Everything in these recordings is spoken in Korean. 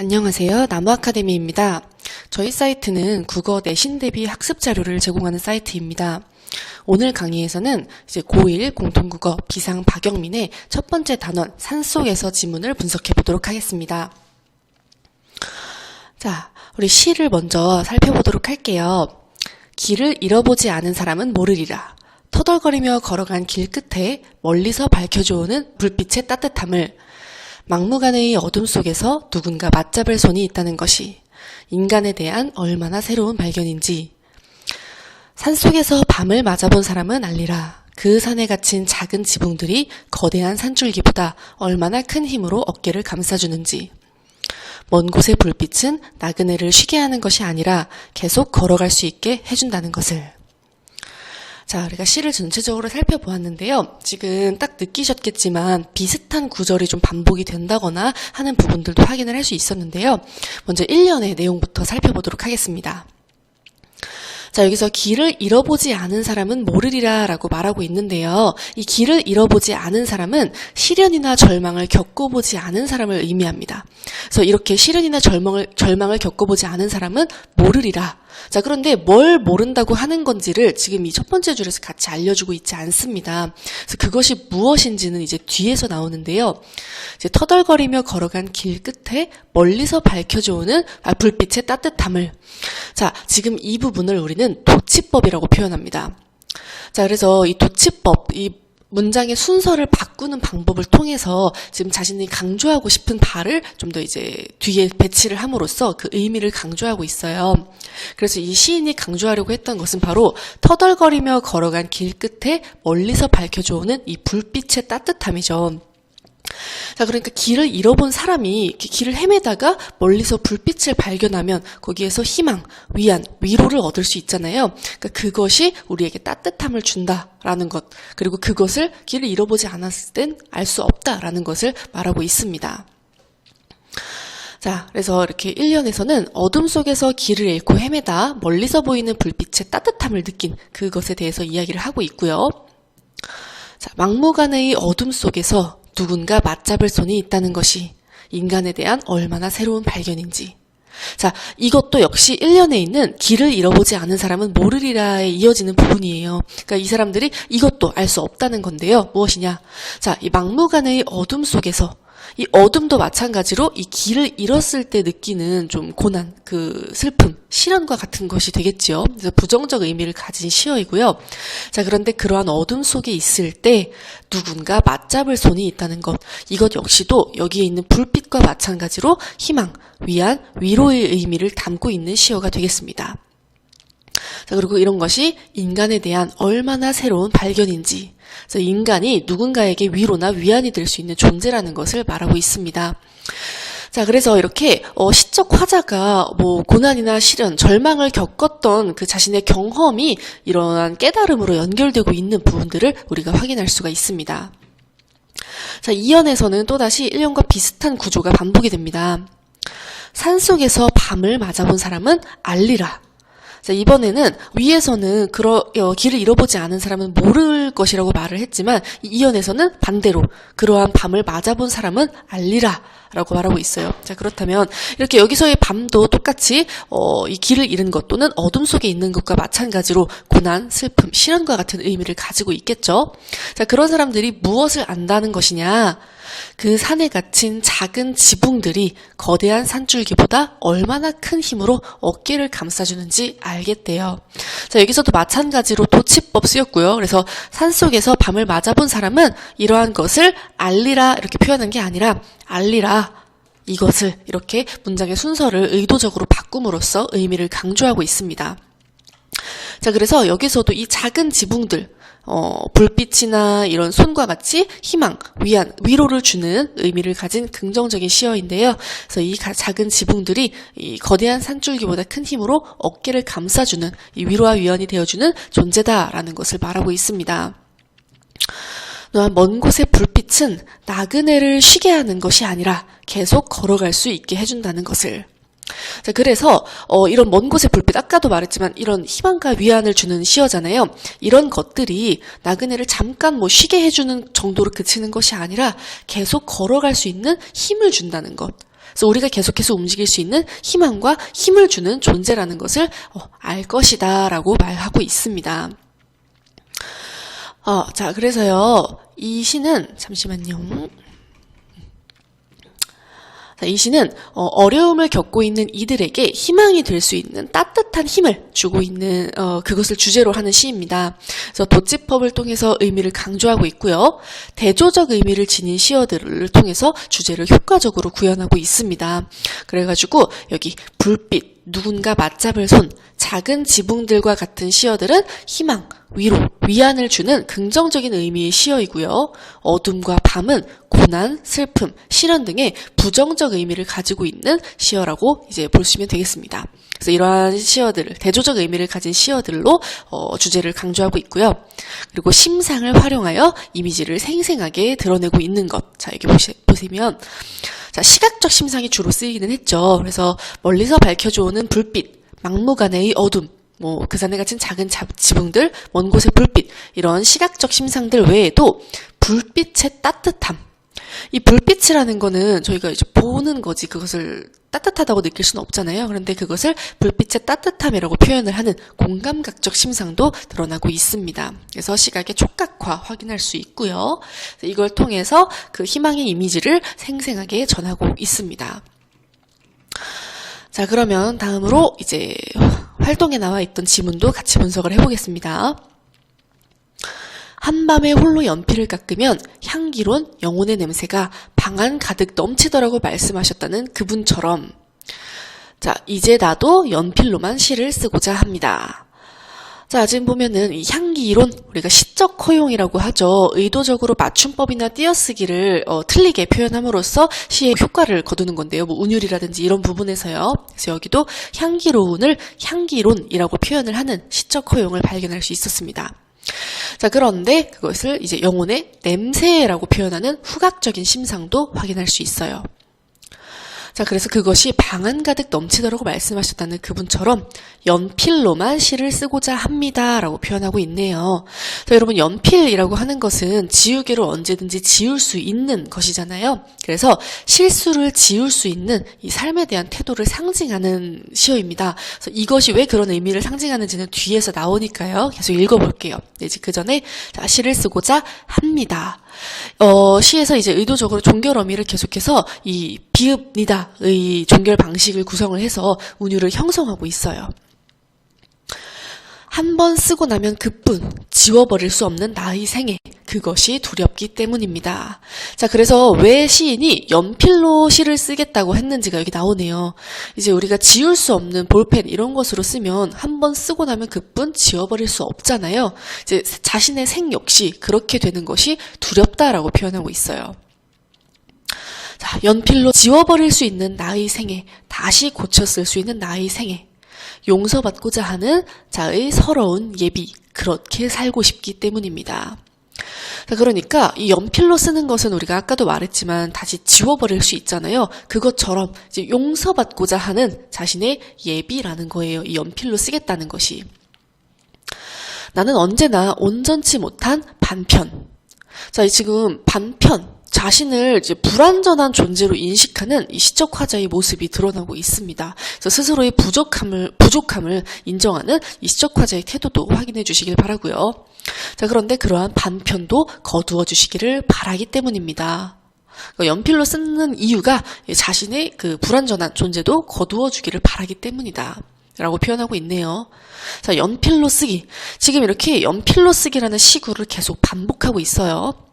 안녕하세요. 나무 아카데미입니다. 저희 사이트는 국어 내신 대비 학습 자료를 제공하는 사이트입니다. 오늘 강의에서는 이제 고1 공통국어 비상 박영민의 첫 번째 단원 산속에서 지문을 분석해 보도록 하겠습니다. 자, 우리 시를 먼저 살펴보도록 할게요. 길을 잃어보지 않은 사람은 모르리라. 터덜거리며 걸어간 길 끝에 멀리서 밝혀주오는 불빛의 따뜻함을 막무가내의 어둠 속에서 누군가 맞잡을 손이 있다는 것이 인간에 대한 얼마나 새로운 발견인지 산속에서 밤을 맞아본 사람은 알리라. 그 산에 갇힌 작은 지붕들이 거대한 산줄기보다 얼마나 큰 힘으로 어깨를 감싸주는지. 먼 곳의 불빛은 나그네를 쉬게 하는 것이 아니라 계속 걸어갈 수 있게 해준다는 것을. 자, 우리가 시를 전체적으로 살펴보았는데요. 지금 딱 느끼셨겠지만 비슷한 구절이 좀 반복이 된다거나 하는 부분들도 확인을 할 수 있었는데요. 먼저 1년의 내용부터 살펴보도록 하겠습니다. 자, 여기서 길을 잃어보지 않은 사람은 모르리라 라고 말하고 있는데요. 이 길을 잃어보지 않은 사람은 시련이나 절망을 겪어보지 않은 사람을 의미합니다. 그래서 이렇게 시련이나 절망을, 절망을 겪어보지 않은 사람은 모르리라. 자, 그런데 뭘 모른다고 하는 건지를 지금 이 첫 번째 줄에서 같이 알려주고 있지 않습니다. 그래서 그것이 무엇인지는 이제 뒤에서 나오는데요. 이제 터덜거리며 걸어간 길 끝에 멀리서 밝혀져오는 아, 불빛의 따뜻함을. 자, 지금 이 부분을 우리는 도치법이라고 표현합니다. 자, 그래서 이 도치법, 이 문장의 순서를 바꾸는 방법을 통해서 지금 자신이 강조하고 싶은 바를 좀 더 이제 뒤에 배치를 함으로써 그 의미를 강조하고 있어요. 그래서 이 시인이 강조하려고 했던 것은 바로 터덜거리며 걸어간 길 끝에 멀리서 밝혀져오는 이 불빛의 따뜻함이죠. 자, 그러니까 길을 잃어본 사람이 길을 헤매다가 멀리서 불빛을 발견하면 거기에서 희망, 위안, 위로를 얻을 수 있잖아요. 그러니까 그것이 우리에게 따뜻함을 준다라는 것, 그리고 그것을 길을 잃어보지 않았을 땐 알 수 없다라는 것을 말하고 있습니다. 자, 그래서 이렇게 1년에서는 어둠 속에서 길을 잃고 헤매다 멀리서 보이는 불빛의 따뜻함을 느낀 그것에 대해서 이야기를 하고 있고요. 자, 막무가내의 어둠 속에서 누군가 맞잡을 손이 있다는 것이 인간에 대한 얼마나 새로운 발견인지. 자, 이것도 역시 1년에 있는 길을 잃어보지 않은 사람은 모르리라에 이어지는 부분이에요. 그러니까 이 사람들이 이것도 알 수 없다는 건데요. 무엇이냐? 자, 이 막무가내의 어둠 속에서 이 어둠도 마찬가지로 이 길을 잃었을 때 느끼는 좀 고난, 그 슬픔, 시련과 같은 것이 되겠지요. 그래서 부정적 의미를 가진 시어이고요. 자, 그런데 그러한 어둠 속에 있을 때 누군가 맞잡을 손이 있다는 것, 이것 역시도 여기에 있는 불빛과 마찬가지로 희망, 위안, 위로의 의미를 담고 있는 시어가 되겠습니다. 자, 그리고 이런 것이 인간에 대한 얼마나 새로운 발견인지, 그래서 인간이 누군가에게 위로나 위안이 될 수 있는 존재라는 것을 말하고 있습니다. 자, 그래서 이렇게 어, 시적 화자가 뭐 고난이나 시련, 절망을 겪었던 그 자신의 경험이 이러한 깨달음으로 연결되고 있는 부분들을 우리가 확인할 수가 있습니다. 자, 2연에서는 또다시 1년과 비슷한 구조가 반복이 됩니다. 산속에서 밤을 맞아본 사람은 알리라. 자, 이번에는 위에서는 그러, 어, 길을 잃어보지 않은 사람은 모를 것이라고 말을 했지만 이연에서는 반대로 그러한 밤을 맞아본 사람은 알리라 라고 말하고 있어요. 자, 그렇다면 이렇게 여기서의 밤도 똑같이 어, 이 길을 잃은 것 또는 어둠 속에 있는 것과 마찬가지로 고난, 슬픔, 시련과 같은 의미를 가지고 있겠죠. 자, 그런 사람들이 무엇을 안다는 것이냐? 그 산에 갇힌 작은 지붕들이 거대한 산줄기보다 얼마나 큰 힘으로 어깨를 감싸주는지 알겠대요. 자, 여기서도 마찬가지로 도치법 쓰였고요. 그래서 산속에서 밤을 맞아본 사람은 이러한 것을 알리라 이렇게 표현한 게 아니라 알리라 이것을 이렇게 문장의 순서를 의도적으로 바꿈으로써 의미를 강조하고 있습니다. 자, 그래서 여기서도 이 작은 지붕들, 어, 불빛이나 이런 손과 같이 희망, 위안, 위로를 주는 의미를 가진 긍정적인 시어인데요. 그래서 이 작은 지붕들이 이 거대한 산줄기보다 큰 힘으로 어깨를 감싸주는 이 위로와 위안이 되어주는 존재다라는 것을 말하고 있습니다. 또한 먼 곳의 불빛은 나그네를 쉬게 하는 것이 아니라 계속 걸어갈 수 있게 해준다는 것을 자, 그래서 어, 이런 먼 곳의 불빛 아까도 말했지만 이런 희망과 위안을 주는 시어잖아요. 이런 것들이 나그네를 잠깐 뭐 쉬게 해주는 정도로 그치는 것이 아니라 계속 걸어갈 수 있는 힘을 준다는 것. 그래서 우리가 계속해서 움직일 수 있는 희망과 힘을 주는 존재라는 것을 어, 알 것이다라고 말하고 있습니다. 어, 자, 그래서요, 이 시는, 잠시만요. 자, 이 시는 어, 어려움을 겪고 있는 이들에게 희망이 될 수 있는 따뜻한 힘을 주고 있는 어, 그것을 주제로 하는 시입니다. 그래서 도지법을 통해서 의미를 강조하고 있고요. 대조적 의미를 지닌 시어들을 통해서 주제를 효과적으로 구현하고 있습니다. 그래가지고 여기 불빛, 누군가 맞잡을 손, 작은 지붕들과 같은 시어들은 희망, 위로, 위안을 주는 긍정적인 의미의 시어이고요. 어둠과 밤은 고난, 슬픔, 실현 등의 부정적 의미를 가지고 있는 시어라고 이제 보시면 되겠습니다. 그래서 이러한 시어들, 대조적 의미를 가진 시어들로 어, 주제를 강조하고 있고요. 그리고 심상을 활용하여 이미지를 생생하게 드러내고 있는 것. 자, 여기 보시, 보시면 자, 시각적 심상이 주로 쓰이기는 했죠. 그래서 멀리서 밝혀져 오는 불빛, 막무가내의 어둠, 뭐 그 산에 갇힌 작은 자- 지붕들, 먼 곳의 불빛 이런 시각적 심상들 외에도 불빛의 따뜻함. 이 불빛이라는 거는 저희가 이제 보는 거지 그것을 따뜻하다고 느낄 수는 없잖아요. 그런데 그것을 불빛의 따뜻함이라고 표현을 하는 공감각적 심상도 드러나고 있습니다. 그래서 시각의 촉각화 확인할 수 있고요. 이걸 통해서 그 희망의 이미지를 생생하게 전하고 있습니다. 자, 그러면 다음으로 이제 활동에 나와 있던 지문도 같이 분석을 해보겠습니다. 한밤에 홀로 연필을 깎으면 향기로운 영혼의 냄새가 방 안 가득 넘치더라고 말씀하셨다는 그분처럼 자, 이제 나도 연필로만 시를 쓰고자 합니다. 자, 지금 보면은 이 향기 이론 우리가 시적 허용이라고 하죠. 의도적으로 맞춤법이나 띄어쓰기를 어, 틀리게 표현함으로써 시의 효과를 거두는 건데요. 뭐 운율이라든지 이런 부분에서요. 그래서 여기도 향기로운을 향기론이라고 표현을 하는 시적 허용을 발견할 수 있었습니다. 자, 그런데 그것을 이제 영혼의 냄새라고 표현하는 후각적인 심상도 확인할 수 있어요. 자, 그래서 그것이 방안 가득 넘치더라고 말씀하셨다는 그분처럼 연필로만 시를 쓰고자 합니다. 라고 표현하고 있네요. 자, 여러분, 연필이라고 하는 것은 지우개로 언제든지 지울 수 있는 것이잖아요. 그래서 실수를 지울 수 있는 이 삶에 대한 태도를 상징하는 시어입니다. 그래서 이것이 왜 그런 의미를 상징하는지는 뒤에서 나오니까요. 계속 읽어볼게요. 네, 이제 그 전에 자, 시를 쓰고자 합니다. 어, 시에서 이제 의도적으로 종결 어미를 계속해서 이 비읍니다의 종결 방식을 구성을 해서 운율을 형성하고 있어요. 한 번 쓰고 나면 그뿐 지워버릴 수 없는 나의 생애 그것이 두렵기 때문입니다. 자 그래서 왜 시인이 연필로 시를 쓰겠다고 했는지가 여기 나오네요. 이제 우리가 지울 수 없는 볼펜 이런 것으로 쓰면 한 번 쓰고 나면 그뿐 지워버릴 수 없잖아요. 이제 자신의 생 역시 그렇게 되는 것이 두렵다라고 표현하고 있어요. 자, 연필로 지워버릴 수 있는 나의 생애, 다시 고쳤을 수 있는 나의 생애, 용서받고자 하는 자의 서러운 예비, 그렇게 살고 싶기 때문입니다. 자, 그러니까 이 연필로 쓰는 것은 우리가 아까도 말했지만 다시 지워버릴 수 있잖아요. 그것처럼 용서받고자 하는 자신의 예비라는 거예요. 이 연필로 쓰겠다는 것이. 나는 언제나 온전치 못한 반편. 자, 이 지금 반편, 자신을 이제 불완전한 존재로 인식하는 이 시적 화자의 모습이 드러나고 있습니다. 그래서 스스로의 부족함을 부족함을 인정하는 이 시적 화자의 태도도 확인해 주시길 바라고요. 자, 그런데 그러한 반편도 거두어 주시기를 바라기 때문입니다. 그러니까 연필로 쓰는 이유가 자신의 그 불완전한 존재도 거두어 주기를 바라기 때문이다. 라고 표현하고 있네요. 자, 연필로 쓰기. 지금 이렇게 연필로 쓰기라는 시구를 계속 반복하고 있어요.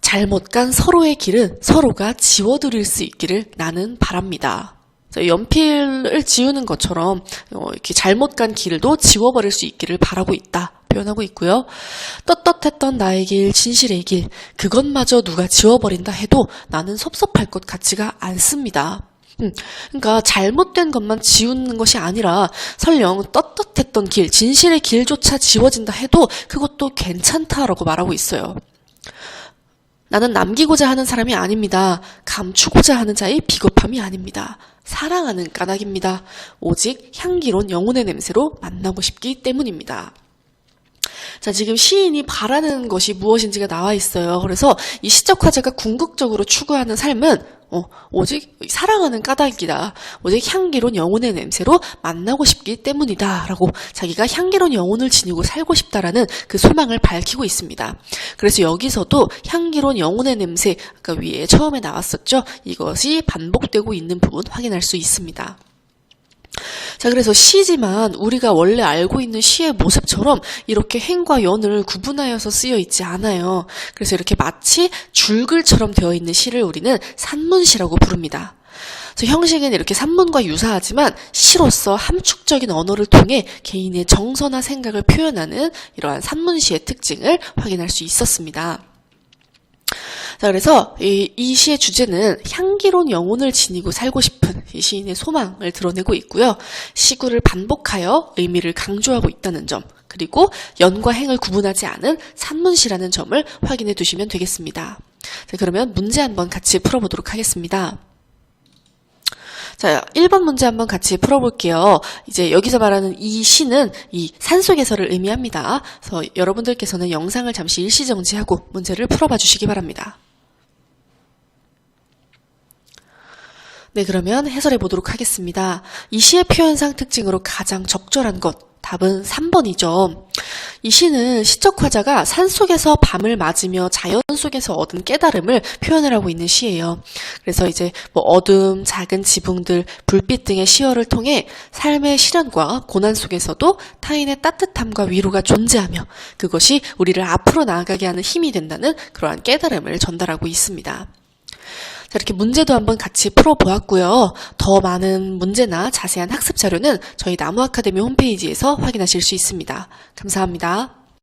잘못 간 서로의 길은 서로가 지워드릴 수 있기를 나는 바랍니다. 자, 연필을 지우는 것처럼 어, 이렇게 잘못 간 길도 지워버릴 수 있기를 바라고 있다. 표현하고 있고요. 떳떳했던 나의 길, 진실의 길, 그것마저 누가 지워버린다 해도 나는 섭섭할 것 같지가 않습니다. 음, 그러니까 잘못된 것만 지우는 것이 아니라 설령 떳떳했던 길, 진실의 길조차 지워진다 해도 그것도 괜찮다라고 말하고 있어요. 나는 남기고자 하는 사람이 아닙니다. 감추고자 하는 자의 비겁함이 아닙니다. 사랑하는 까닭입니다. 오직 향기로운 영혼의 냄새로 만나고 싶기 때문입니다. 자, 지금 시인이 바라는 것이 무엇인지가 나와 있어요. 그래서 이 시적 화자가 궁극적으로 추구하는 삶은 어, 오직 사랑하는 까닭이다. 오직 향기로운 영혼의 냄새로 만나고 싶기 때문이다. 라고 자기가 향기로운 영혼을 지니고 살고 싶다라는 그 소망을 밝히고 있습니다. 그래서 여기서도 향기로운 영혼의 냄새, 아까 위에 처음에 나왔었죠? 이것이 반복되고 있는 부분 확인할 수 있습니다. 자, 그래서 시지만 우리가 원래 알고 있는 시의 모습처럼 이렇게 행과 연을 구분하여서 쓰여 있지 않아요. 그래서 이렇게 마치 줄글처럼 되어 있는 시를 우리는 산문시라고 부릅니다. 그래서 형식은 이렇게 산문과 유사하지만 시로서 함축적인 언어를 통해 개인의 정서나 생각을 표현하는 이러한 산문시의 특징을 확인할 수 있었습니다. 자, 그래서 이, 이 시의 주제는 향기로운 영혼을 지니고 살고 싶은 이 시인의 소망을 드러내고 있고요. 시구를 반복하여 의미를 강조하고 있다는 점, 그리고 연과 행을 구분하지 않은 산문시라는 점을 확인해 두시면 되겠습니다. 자, 그러면 문제 한번 같이 풀어보도록 하겠습니다. 자, 1번 문제 한번 같이 풀어볼게요. 이제 여기서 말하는 이 시는 이 산속에서를 의미합니다. 그래서 여러분들께서는 영상을 잠시 일시정지하고 문제를 풀어봐 주시기 바랍니다. 네, 그러면 해설해 보도록 하겠습니다. 이 시의 표현상 특징으로 가장 적절한 것, 답은 3번이죠. 이 시는 시적 화자가 산 속에서 밤을 맞으며 자연 속에서 얻은 깨달음을 표현을 하고 있는 시예요. 그래서 이제 뭐 어둠, 작은 지붕들, 불빛 등의 시어를 통해 삶의 시련과 고난 속에서도 타인의 따뜻함과 위로가 존재하며 그것이 우리를 앞으로 나아가게 하는 힘이 된다는 그러한 깨달음을 전달하고 있습니다. 자, 이렇게 문제도 한번 같이 풀어보았고요. 더 많은 문제나 자세한 학습 자료는 저희 나무 아카데미 홈페이지에서 확인하실 수 있습니다. 감사합니다.